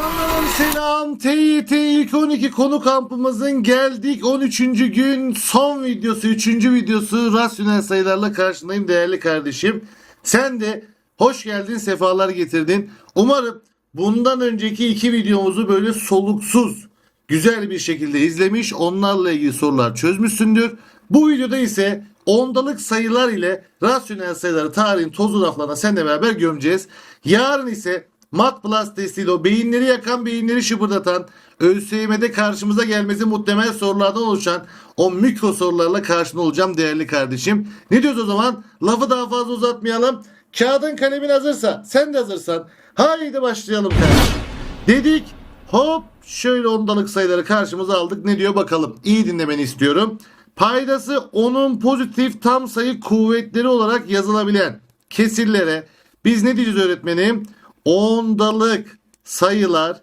Canlarım selam. TYT ilk 12 konu kampımızın geldik 13. gün son videosu 3. videosu rasyonel sayılarla karşındayım değerli kardeşim. Sen de hoş geldin sefalar getirdin. Umarım bundan önceki iki videomuzu böyle soluksuz güzel bir şekilde izlemiş onlarla ilgili sorular çözmüşsündür. Bu videoda ise ondalık sayılar ile rasyonel sayıları tarihin tozlu raflarına seninle beraber gömeceğiz. Yarın ise Mat Plus testiyle o beyinleri yakan, beyinleri şıpırdatan, ÖSYM'de karşımıza gelmesi muhtemel sorulardan oluşan o mikro sorularla karşında olacağım değerli kardeşim. Ne diyoruz o zaman? Lafı daha fazla uzatmayalım. Kağıdın kalemin hazırsa, sen de hazırsan haydi başlayalım kardeşim. Dedik hop şöyle ondalık sayıları karşımıza aldık. Ne diyor bakalım. İyi dinlemeni istiyorum. Paydası onun pozitif tam sayı kuvvetleri olarak yazılabilen kesirlere biz ne diyeceğiz öğretmenim? Ondalık sayılar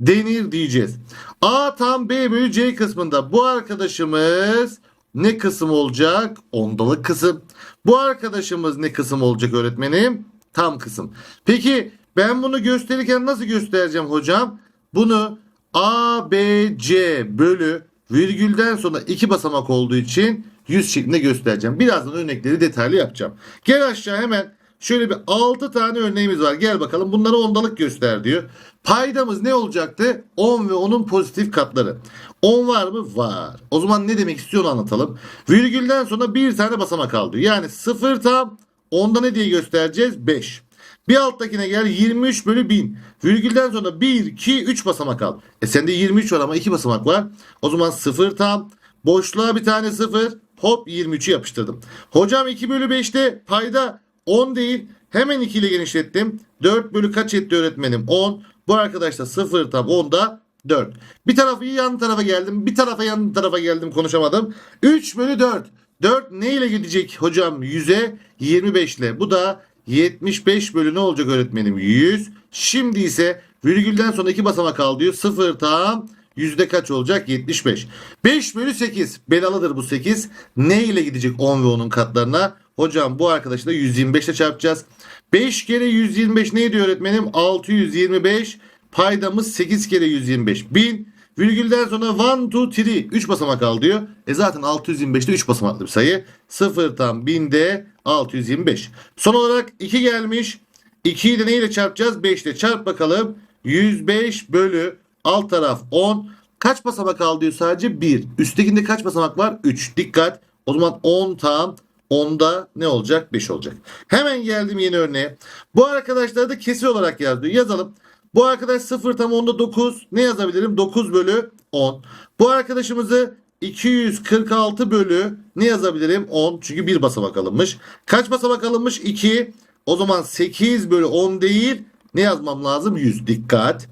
denir diyeceğiz. A tam B bölü C kısmında bu arkadaşımız ne kısım olacak? Ondalık kısım. Bu arkadaşımız ne kısım olacak öğretmenim? Tam kısım. Peki ben bunu gösterirken nasıl göstereceğim hocam? Bunu A, B, C bölü virgülden sonra iki basamak olduğu için 100 şeklinde göstereceğim. Birazdan örnekleri detaylı yapacağım. Gel aşağı hemen şöyle bir 6 tane örneğimiz var. Gel bakalım bunları ondalık göster diyor. Paydamız ne olacaktı? 10 ve onun pozitif katları. 10 var mı? Var. O zaman ne demek istiyor anlatalım. Virgülden sonra bir tane basamak kaldı. Yani 0 tam onda ne diye göstereceğiz? 5. Bir alttakine gel 23 bölü 1000. Virgülden sonra 1, 2, 3 basamak al. E sende 23 var ama 2 basamak var. O zaman 0 tam. Boşluğa bir tane 0. Hop 23'ü yapıştırdım. Hocam 2 bölü 5'te payda 10 değil. Hemen 2 ile genişlettim. 4 bölü kaç etti öğretmenim? 10. Bu arkadaş da 0 tam 10'da 4. Bir tarafı yan tarafa geldim. Bir tarafa yan tarafa geldim konuşamadım. 3 bölü 4. 4 ne ile gidecek hocam? 100'e 25 ile. Bu da 75 bölü ne olacak öğretmenim? 100. Şimdi ise virgülden sonra iki basamak al diyor. 0 tam yüzde kaç olacak? 75. 5 bölü 8. Belalıdır bu 8. Ne ile gidecek 10 ve 10'un katlarına? Hocam bu arkadaşı da 125 ile çarpacağız. 5 kere 125 neydi öğretmenim? 625. Paydamız 8 kere 125. 1000. Virgülden sonra 1, 2, 3. 3 basamak al diyor. E zaten 625'te 3 basamaklı bir sayı. 0 tam 1000'de 625. Son olarak 2 gelmiş. 2'yi de neyle çarpacağız? 5 ile çarp bakalım. 105 bölü alt taraf 10. Kaç basamak al diyor sadece? 1. Üsttekinde kaç basamak var? 3. Dikkat. O zaman 10 tam 10'da ne olacak? 5 olacak. Hemen geldim yeni örneğe. Bu arkadaşları da kesir olarak yaz diyor. Yazalım. Bu arkadaş 0 tam 10'da 9. Ne yazabilirim? 9 bölü 10. Bu arkadaşımızı 246 bölü ne yazabilirim? 10. Çünkü bir basamak alınmış. Kaç basamak alınmış? 2. O zaman 8 bölü 10 değil. Ne yazmam lazım? 100. Dikkat.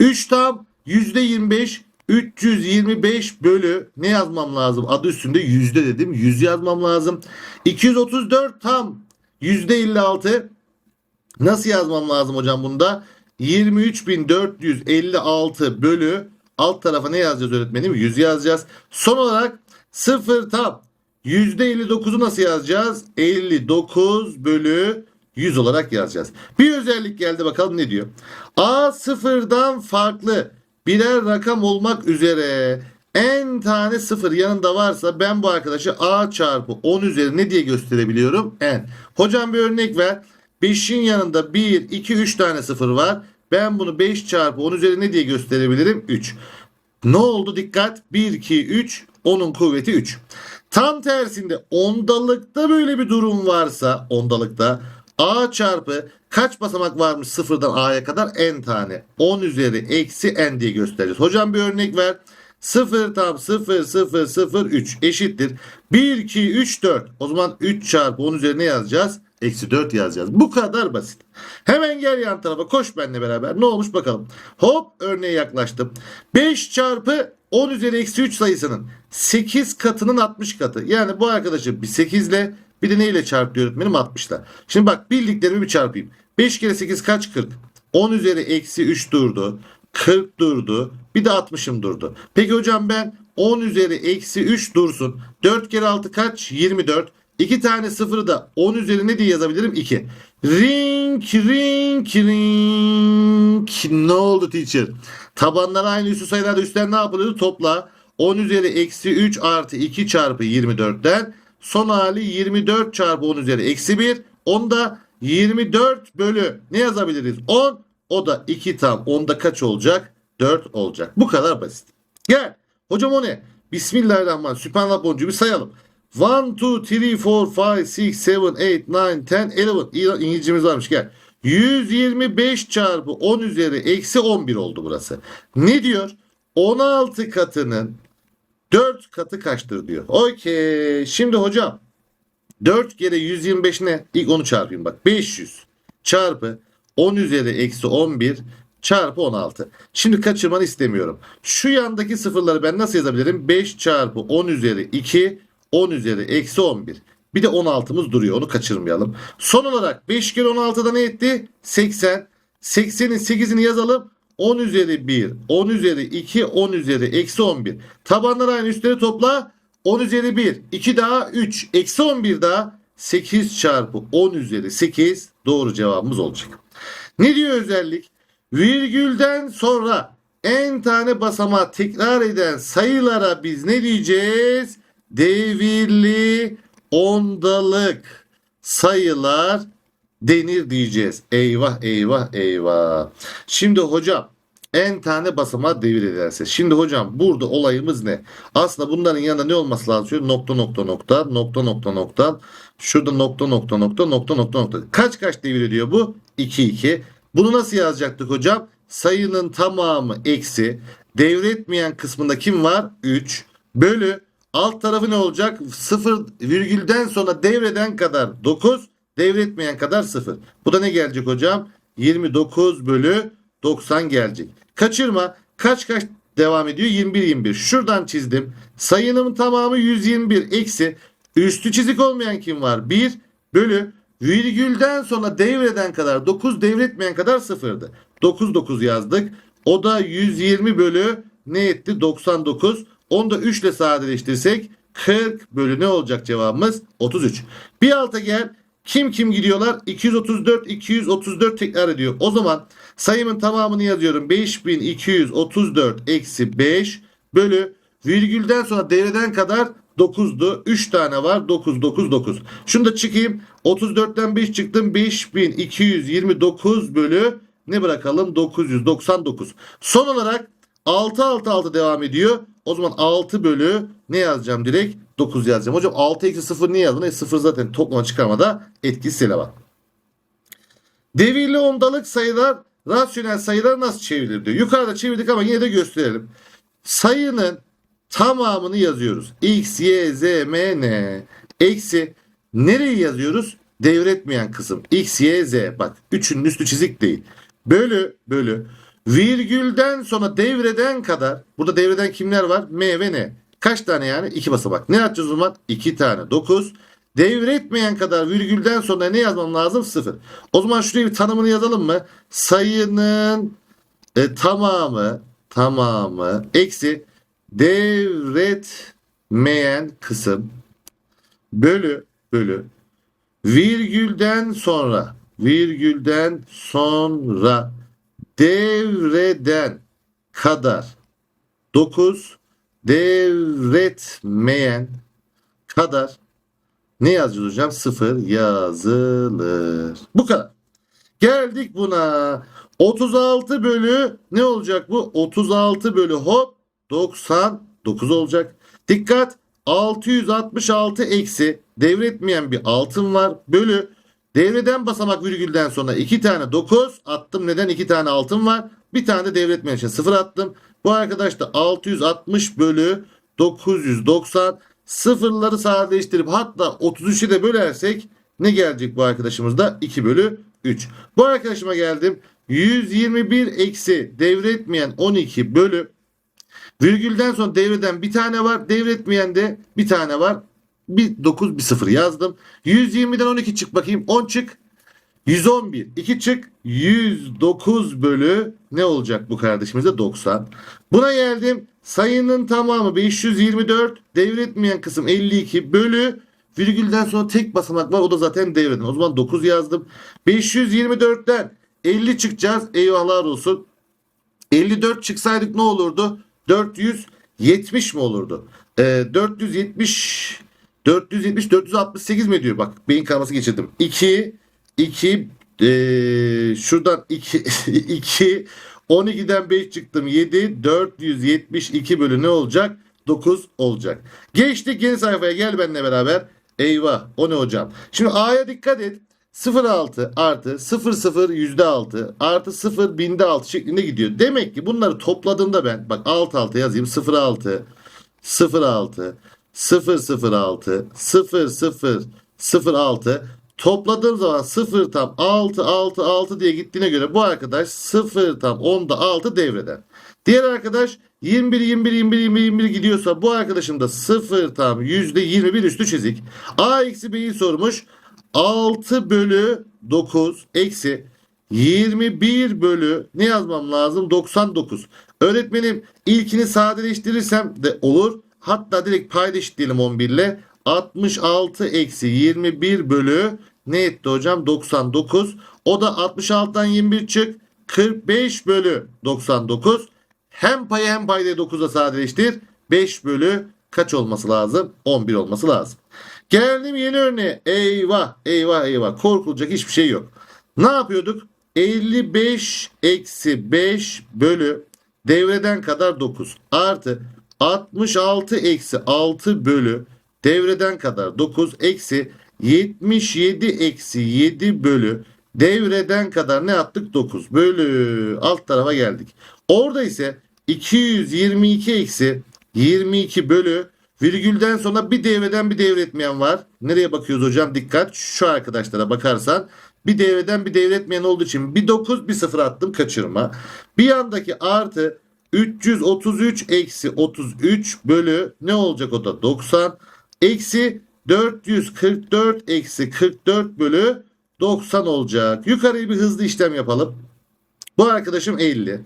3 tam %25 325 bölü ne yazmam lazım? Adı üstünde yüzde dedim. 100 yazmam lazım. 234 tam %56 Nasıl yazmam lazım hocam bunda? 23.456 bölü alt tarafa ne yazacağız öğretmenim? 100 yazacağız. Son olarak 0 tam %59'u nasıl yazacağız? 59 bölü 100 olarak yazacağız. Bir özellik geldi bakalım ne diyor? A sıfırdan farklı birer rakam olmak üzere en tane sıfır yanında varsa ben bu arkadaşı A çarpı 10 üzeri ne diye gösterebiliyorum? N. Hocam bir örnek ver. 5'in yanında 1, 2, 3 tane sıfır var. Ben bunu 5 çarpı 10 üzeri ne diye gösterebilirim? 3. Ne oldu dikkat? 1, 2, 3. 10'un kuvveti 3. Tam tersinde ondalıkta böyle bir durum varsa ondalıkta A çarpı kaç basamak varmış sıfırdan A'ya kadar n tane. 10 üzeri eksi n diye göstereceğiz. Hocam bir örnek ver. 0 tam 0 0 0 3 eşittir. 1 2 3 4. O zaman 3 çarpı 10 üzerine yazacağız. Eksi 4 yazacağız. Bu kadar basit. Hemen gel yan tarafa koş benimle beraber. Ne olmuş bakalım. Hop örneğe yaklaştım. 5 çarpı 10 üzeri eksi 3 sayısının 8 katının 60 katı. Yani bu arkadaşı bir 8 ile bir de neyle çarpıyor öğretmenim 60'la. Şimdi bak bildiklerimi bir çarpayım. 5 kere 8 kaç 40. 10 üzeri eksi 3 durdu. 40 durdu. Bir de 60'ım durdu. Peki hocam ben 10 üzeri eksi 3 dursun. 4 kere 6 kaç? 24. İki tane sıfırı da 10 üzeri ne diye yazabilirim? 2. Ring ring ring. Ne oldu teacher? Tabanlar aynı üstü sayılarda üstler ne yapılıyordu? Topla. 10 üzeri eksi 3 artı 2 çarpı 24'ten son hali 24 çarpı 10 üzeri eksi 1. Onda 24 bölü ne yazabiliriz? 10. O da 2 tam. Onda kaç olacak? 4 olacak. Bu kadar basit. Gel. Hocam o ne? Bismillahirrahmanirrahim. Sübhanallah boncuğu bir sayalım. 1, 2, 3, 4, 5, 6, 7, 8, 9, 10, 11. İngilizcemiz varmış gel. 125 çarpı 10 üzeri eksi 11 oldu burası. Ne diyor? 16 katının 4 katı kaçtır diyor. Okey. Şimdi hocam 4 kere 125 ne? İlk onu çarpayım bak. 500 çarpı 10 üzeri eksi 11 çarpı 16. Şimdi kaçırmanı istemiyorum. Şu yandaki sıfırları ben nasıl yazabilirim? 5 çarpı 10 üzeri 2 10 üzeri eksi 11. Bir de 16'mız duruyor. Onu kaçırmayalım. Son olarak 5 kere 16'da ne etti? 80. 80'in 8'ini yazalım. 10 üzeri 1, 10 üzeri 2, 10 üzeri eksi 11. Tabanlar aynı üstleri topla. 10 üzeri 1, 2 daha 3, eksi 11 daha 8 çarpı 10 üzeri 8 doğru cevabımız olacak. Ne diyor özellik? Virgülden sonra en tane basamağı tekrar eden sayılara biz ne diyeceğiz? Devirli ondalık sayılar denir diyeceğiz. Eyvah eyvah eyvah. Şimdi hocam en tane basamağı devir ederse. Şimdi hocam burada olayımız ne? Aslında bunların yanında ne olması lazım? Nokta nokta nokta nokta nokta nokta şurada nokta nokta nokta nokta nokta nokta. Kaç kaç devir ediyor bu? 2 2. Bunu nasıl yazacaktık hocam? Sayının tamamı eksi devretmeyen kısmında kim var? 3 bölü alt tarafı ne olacak? 0 virgülden sonra devreden kadar 9 devretmeyen kadar 0. Bu da ne gelecek hocam? 29 bölü 90 gelecek. Kaçırma. Kaç kaç devam ediyor? 21 21. Şuradan çizdim. Sayının tamamı 121 eksi üstü çizik olmayan kim var? 1 bölü virgülden sonra devreden kadar 9 devretmeyen kadar 0'dı. 9 9 yazdık. O da 120 bölü ne etti? 99. Onu da 3 ile sadeleştirsek 40 bölü ne olacak cevabımız? 33. Bir alta gel. Kim kim gidiyorlar? 234 234 tekrar ediyor. O zaman sayımın tamamını yazıyorum. 5234 eksi 5 bölü virgülden sonra devreden kadar 9'du. 3 tane var. 9 9 9. Şunu da çıkayım. 34'ten 5 çıktım. 5229 bölü ne bırakalım? 999. Son olarak 6 6 6 devam ediyor. O zaman 6 bölü ne yazacağım direkt? 9 yazacağım. Hocam 6 eksi 0 niye yazdın? E 0 zaten toplama çıkarmada etkisiyle var. Devirli ondalık sayılar rasyonel sayılar nasıl çevrilir diyor. Yukarıda çevirdik ama yine de gösterelim. Sayının tamamını yazıyoruz. X, Y, Z, M, N. Eksi nereyi yazıyoruz? Devretmeyen kısım. X, Y, Z. Bak üçünün üstü çizik değil. Bölü bölü. Virgülden sonra devreden kadar. Burada devreden kimler var? M ve N. Kaç tane yani? İki basamak. Ne yapacağız o zaman? İki tane. Dokuz. Devretmeyen kadar virgülden sonra ne yazmam lazım? Sıfır. O zaman şuraya bir tanımını yazalım mı? Sayının e, tamamı tamamı eksi devretmeyen kısım bölü bölü virgülden sonra virgülden sonra devreden kadar 9 devretmeyen kadar ne yazacağız hocam? 0 yazılır. Bu kadar. Geldik buna. 36 bölü ne olacak bu? 36 bölü hop 99 olacak. Dikkat 666 eksi devretmeyen bir altın var. Bölü devreden basamak virgülden sonra 2 tane 9 attım. Neden 2 tane altın var? Bir tane de devretmeyen için 0 attım. Bu arkadaş da 660 bölü 990 sıfırları sadeleştirip hatta 33'e de bölersek ne gelecek bu arkadaşımızda? 2 bölü 3. Bu arkadaşıma geldim. 121 eksi devretmeyen 12 bölü virgülden sonra devreden bir tane var. Devretmeyen de bir tane var. Bir 9 bir 0 yazdım. 120'den 12 çık bakayım. 10 çık. 111. 2 çık. 109 bölü ne olacak bu kardeşimize? 90. Buna geldim. Sayının tamamı 524. Devretmeyen kısım 52 bölü Virgülden sonra tek basamak var. O da zaten devreden. O zaman 9 yazdım. 524'ten 50 çıkacağız. Eyvahlar olsun. 54 çıksaydık ne olurdu? 470 mi olurdu? Ee, 470 470 468 mi ediyor? Bak beyin kanaması geçirdim. 2 2 ee, şuradan 2 2 12'den 5 çıktım 7 472 bölü ne olacak? 9 olacak. Geçtik yeni sayfaya gel benimle beraber. Eyvah o ne hocam? Şimdi A'ya dikkat et. 0.6 artı 00 yüzde 6 artı 0 binde 6 şeklinde gidiyor. Demek ki bunları topladığımda ben bak alt alta yazayım 0.6 0.6 006 0006 topladığım zaman 0 tam 6 6 6 diye gittiğine göre bu arkadaş 0 tam 10'da 6 devreden. Diğer arkadaş 21 21 21 21 21 gidiyorsa bu arkadaşım da 0 tam %21 üstü çizik. A eksi B'yi sormuş. 6 bölü 9 eksi 21 bölü ne yazmam lazım? 99. Öğretmenim ilkini sadeleştirirsem de olur. Hatta direkt payda eşitleyelim 11 ile. 66 eksi 21 bölü ne etti hocam? 99. O da 66'dan 21 çık. 45 bölü 99. Hem payı hem paydayı 9'a sadeleştir. 5 bölü kaç olması lazım? 11 olması lazım. Geldim yeni örneğe. Eyvah eyvah eyvah. Korkulacak hiçbir şey yok. Ne yapıyorduk? 55 eksi 5 bölü devreden kadar 9 artı 66 eksi 6 bölü devreden kadar 9 eksi 77 eksi 7 bölü devreden kadar ne yaptık? 9 bölü alt tarafa geldik. Orada ise 222 eksi 22 bölü virgülden sonra bir devreden bir devretmeyen var. Nereye bakıyoruz hocam? Dikkat. Şu arkadaşlara bakarsan bir devreden bir devretmeyen olduğu için bir 9 bir 0 attım kaçırma. Bir yandaki artı 333 eksi 33 bölü ne olacak o da 90 eksi 444 eksi 44 bölü 90 olacak. Yukarıya bir hızlı işlem yapalım. Bu arkadaşım 50.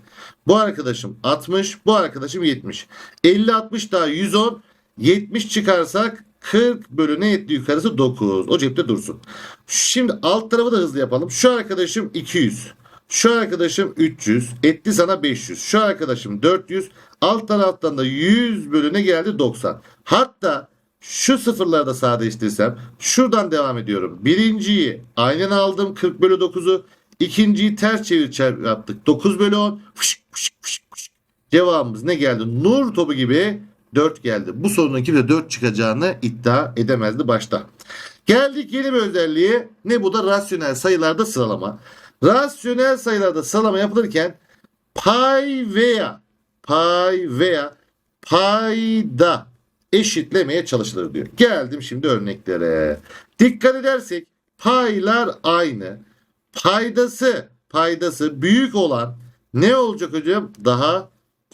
Bu arkadaşım 60. Bu arkadaşım 70. 50 60 daha 110. 70 çıkarsak 40 bölü ne etti yukarısı 9. O cepte dursun. Şimdi alt tarafı da hızlı yapalım. Şu arkadaşım 200. Şu arkadaşım 300. Etti sana 500. Şu arkadaşım 400. Alt taraftan da 100 bölü ne geldi 90. Hatta şu sıfırları da sadeleştirsem şuradan devam ediyorum. Birinciyi aynen aldım 40 bölü 9'u. İkinciyi ters çevir yaptık. 9 bölü 10. Fışk, fışk, fışk, fışk. Cevabımız ne geldi? Nur topu gibi 4 geldi. Bu sorunun kimse 4 çıkacağını iddia edemezdi başta. Geldik yeni bir özelliğe. Ne bu da rasyonel sayılarda sıralama. Rasyonel sayılarda sıralama yapılırken pay veya pay veya payda eşitlemeye çalışılır diyor. Geldim şimdi örneklere. Dikkat edersek paylar aynı. Paydası paydası büyük olan ne olacak hocam? Daha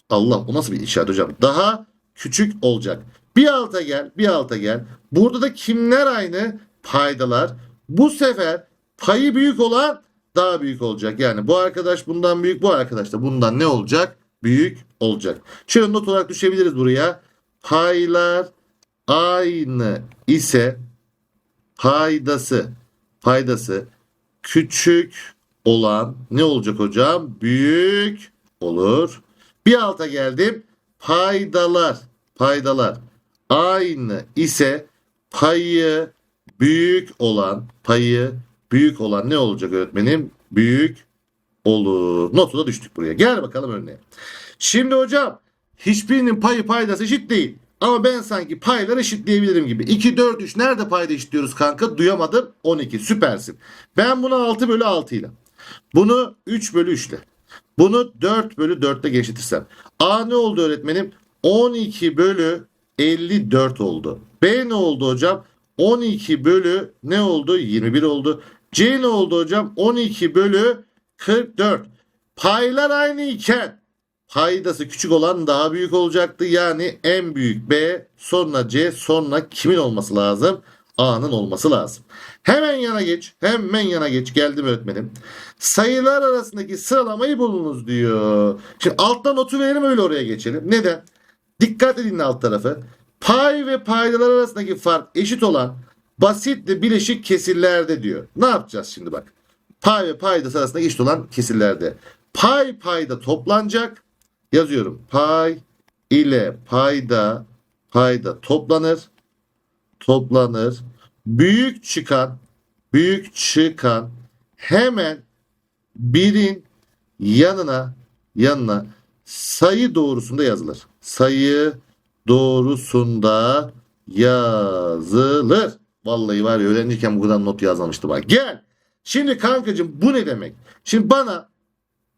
Allah o nasıl bir işaret hocam? Daha küçük olacak. Bir alta gel, bir alta gel. Burada da kimler aynı? Paydalar. Bu sefer payı büyük olan daha büyük olacak. Yani bu arkadaş bundan büyük, bu arkadaş da bundan ne olacak? Büyük olacak. Şöyle not olarak düşebiliriz buraya. Paylar aynı ise paydası paydası küçük olan ne olacak hocam? Büyük olur. Bir alta geldim. Paydalar paydalar aynı ise payı büyük olan payı büyük olan ne olacak öğretmenim? Büyük olur. Notu da düştük buraya. Gel bakalım örneğe. Şimdi hocam hiçbirinin payı paydası eşit değil. Ama ben sanki payları eşitleyebilirim gibi. 2, 4, 3 nerede payda eşitliyoruz kanka? Duyamadım. 12 süpersin. Ben bunu 6 bölü 6 ile. Bunu 3 bölü 3 ile. Bunu 4 bölü 4 ile genişletirsem. A ne oldu öğretmenim? 12 bölü 54 oldu. B ne oldu hocam? 12 bölü ne oldu? 21 oldu. C ne oldu hocam? 12 bölü 44. Paylar aynı iken paydası küçük olan daha büyük olacaktı. Yani en büyük B sonra C sonra kimin olması lazım? A'nın olması lazım. Hemen yana geç. Hemen yana geç. Geldim öğretmenim. Sayılar arasındaki sıralamayı bulunuz diyor. Şimdi alttan notu verelim öyle oraya geçelim. Neden? Dikkat edin alt tarafı. Pay ve paydalar arasındaki fark eşit olan basit ve bileşik kesirlerde diyor. Ne yapacağız şimdi bak. Pay ve payda arasında eşit olan kesirlerde. Pay payda toplanacak. Yazıyorum. Pay ile payda payda toplanır. Toplanır. Büyük çıkan büyük çıkan hemen birin yanına yanına sayı doğrusunda yazılır. Sayı doğrusunda yazılır. Vallahi var ya öğrenciyken bu kadar not yazmamıştım. Bak gel. Şimdi kankacığım bu ne demek? Şimdi bana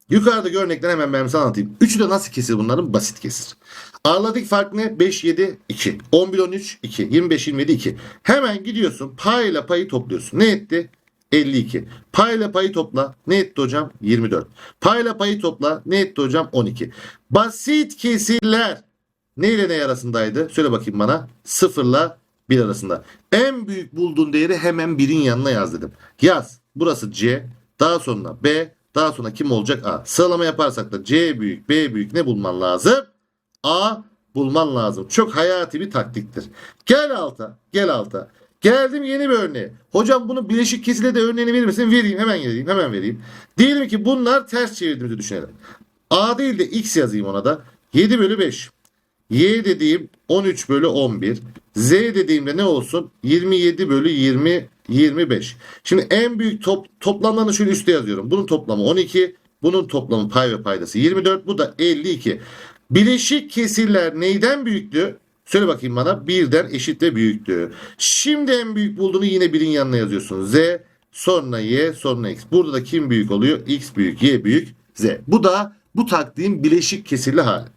yukarıdaki örnekten hemen ben sana anlatayım. Üçü de nasıl kesir bunların? Basit kesir. Aralık fark ne? 5, 7, 2. 11, 13, 2. 25, 27, 2. Hemen gidiyorsun pay ile payı topluyorsun. Ne etti? 52. Pay ile payı topla. Ne etti hocam? 24. Pay ile payı topla. Ne etti hocam? 12. Basit kesirler ne ile ne arasındaydı? Söyle bakayım bana. 0 ile 1 arasında. En büyük bulduğun değeri hemen birin yanına yaz dedim. Yaz. Burası C. Daha sonra B. Daha sonra kim olacak? A. Sıralama yaparsak da C büyük, B büyük ne bulman lazım? A bulman lazım. Çok hayati bir taktiktir. Gel alta. Gel alta. Geldim yeni bir örneğe. Hocam bunu bileşik kesile de örneğini verir misin? Vereyim. Hemen vereyim. Hemen vereyim. Diyelim ki bunlar ters çevirdiğimizi düşünelim. A değil de X yazayım ona da. 7 bölü 5. Y dediğim 13 bölü 11. Z dediğimde ne olsun? 27 bölü 20 25. Şimdi en büyük top, toplamlarını şöyle üstte yazıyorum. Bunun toplamı 12. Bunun toplamı pay ve paydası 24. Bu da 52. Bileşik kesirler neyden büyüktü? Söyle bakayım bana. Birden eşit ve büyüktü. Şimdi en büyük bulduğunu yine birin yanına yazıyorsun. Z sonra Y sonra X. Burada da kim büyük oluyor? X büyük, Y büyük, Z. Bu da bu taktiğin bileşik kesirli hali.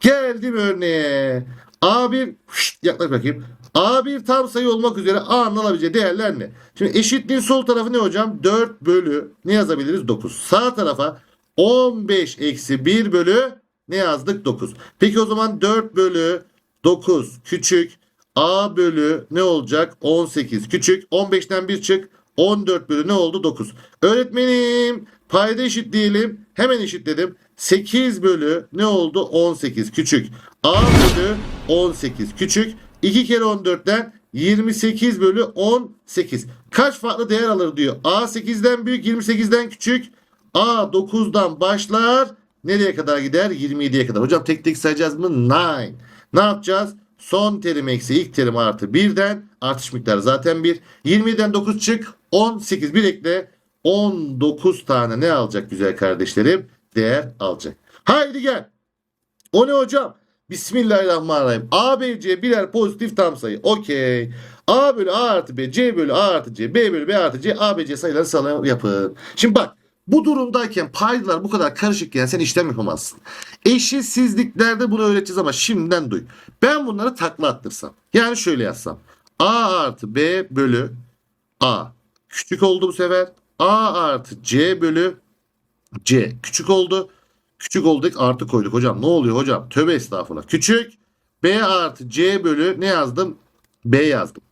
Geldim örneğe. A1 Şşt, yaklaş bakayım. A1 tam sayı olmak üzere A'nın alabileceği değerler ne? Şimdi eşitliğin sol tarafı ne hocam? 4 bölü ne yazabiliriz? 9. Sağ tarafa 15 eksi 1 bölü ne yazdık? 9. Peki o zaman 4 bölü 9 küçük A bölü ne olacak? 18 küçük 15'ten 1 çık 14 bölü ne oldu? 9. Öğretmenim payda eşitleyelim. Hemen eşitledim. 8 bölü ne oldu? 18 küçük. A bölü 18 küçük. 2 kere 14'ten 28 bölü 18. Kaç farklı değer alır diyor. A 8'den büyük 28'den küçük. A 9'dan başlar. Nereye kadar gider? 27'ye kadar. Hocam tek tek sayacağız mı? 9. Ne yapacağız? Son terim eksi ilk terim artı 1'den artış miktarı zaten 1. 20'den 9 çık 18 bir ekle 19 tane ne alacak güzel kardeşlerim? Değer alacak. Haydi gel. O ne hocam? Bismillahirrahmanirrahim. A, B, C birer pozitif tam sayı. Okey. A bölü A artı B, C bölü A artı C, B bölü B artı C, A, B, C sayıları sıralama yapın. Şimdi bak bu durumdayken paydalar bu kadar karışıkken sen işlem yapamazsın. Eşitsizliklerde bunu öğreteceğiz ama şimdiden duy. Ben bunları takla attırsam. Yani şöyle yazsam. A artı B bölü A. Küçük oldu bu sefer. A artı C bölü C. Küçük oldu. Küçük olduk artı koyduk hocam. Ne oluyor hocam? Tövbe estağfurullah. Küçük. B artı C bölü ne yazdım? B yazdım.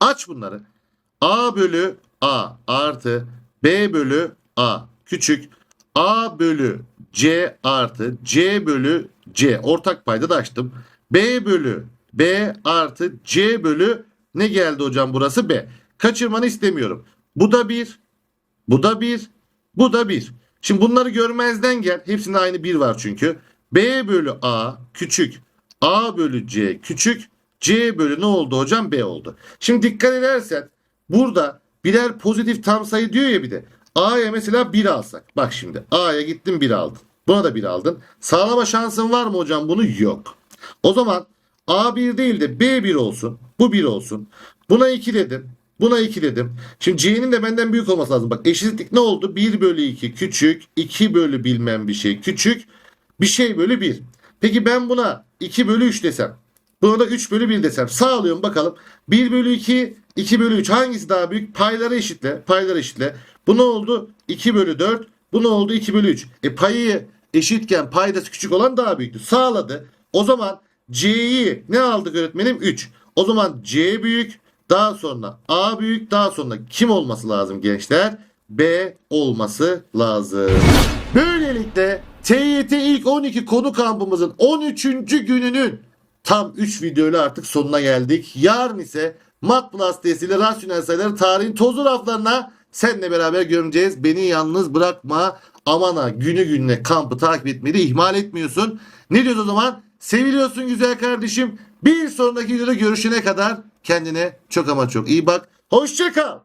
Aç bunları. A bölü A artı B bölü A küçük. A bölü C artı C bölü C. Ortak payda da açtım. B bölü B artı C bölü ne geldi hocam burası B. Kaçırmanı istemiyorum. Bu da bir. Bu da bir. Bu da bir. Şimdi bunları görmezden gel. Hepsinde aynı bir var çünkü. B bölü A küçük. A bölü C küçük. C bölü ne oldu hocam? B oldu. Şimdi dikkat edersen burada birer pozitif tam sayı diyor ya bir de. A'ya mesela 1 alsak. Bak şimdi A'ya gittin 1 aldın. Buna da 1 aldın. Sağlama şansın var mı hocam? Bunu yok. O zaman A1 değil de B1 olsun. Bu 1 olsun. Buna 2 dedim. Buna 2 dedim. Şimdi C'nin de benden büyük olması lazım. Bak eşitlik ne oldu? 1 bölü 2 küçük. 2 bölü bilmem bir şey küçük. Bir şey bölü 1. Peki ben buna 2 bölü 3 desem. Buna da 3 bölü 1 desem. Sağlıyorum bakalım. 1 bölü 2, 2 bölü 3 hangisi daha büyük? Payları eşitle. Payları eşitle. Bu ne oldu? 2 bölü 4. Bu ne oldu? 2 bölü 3. E payı eşitken paydası küçük olan daha büyüktü. Sağladı. O zaman C'yi ne aldık öğretmenim? 3. O zaman C büyük. Daha sonra A büyük. Daha sonra kim olması lazım gençler? B olması lazım. Böylelikle TYT ilk 12 konu kampımızın 13. gününün tam 3 videoyla artık sonuna geldik. Yarın ise Mat Plus testiyle rasyonel sayıları tarihin tozlu raflarına seninle beraber göreceğiz. Beni yalnız bırakma. Aman ha günü gününe kampı takip etmeyi de ihmal etmiyorsun. Ne diyoruz o zaman? Seviliyorsun güzel kardeşim. Bir sonraki videoda görüşene kadar kendine çok ama çok iyi bak. Hoşça kal.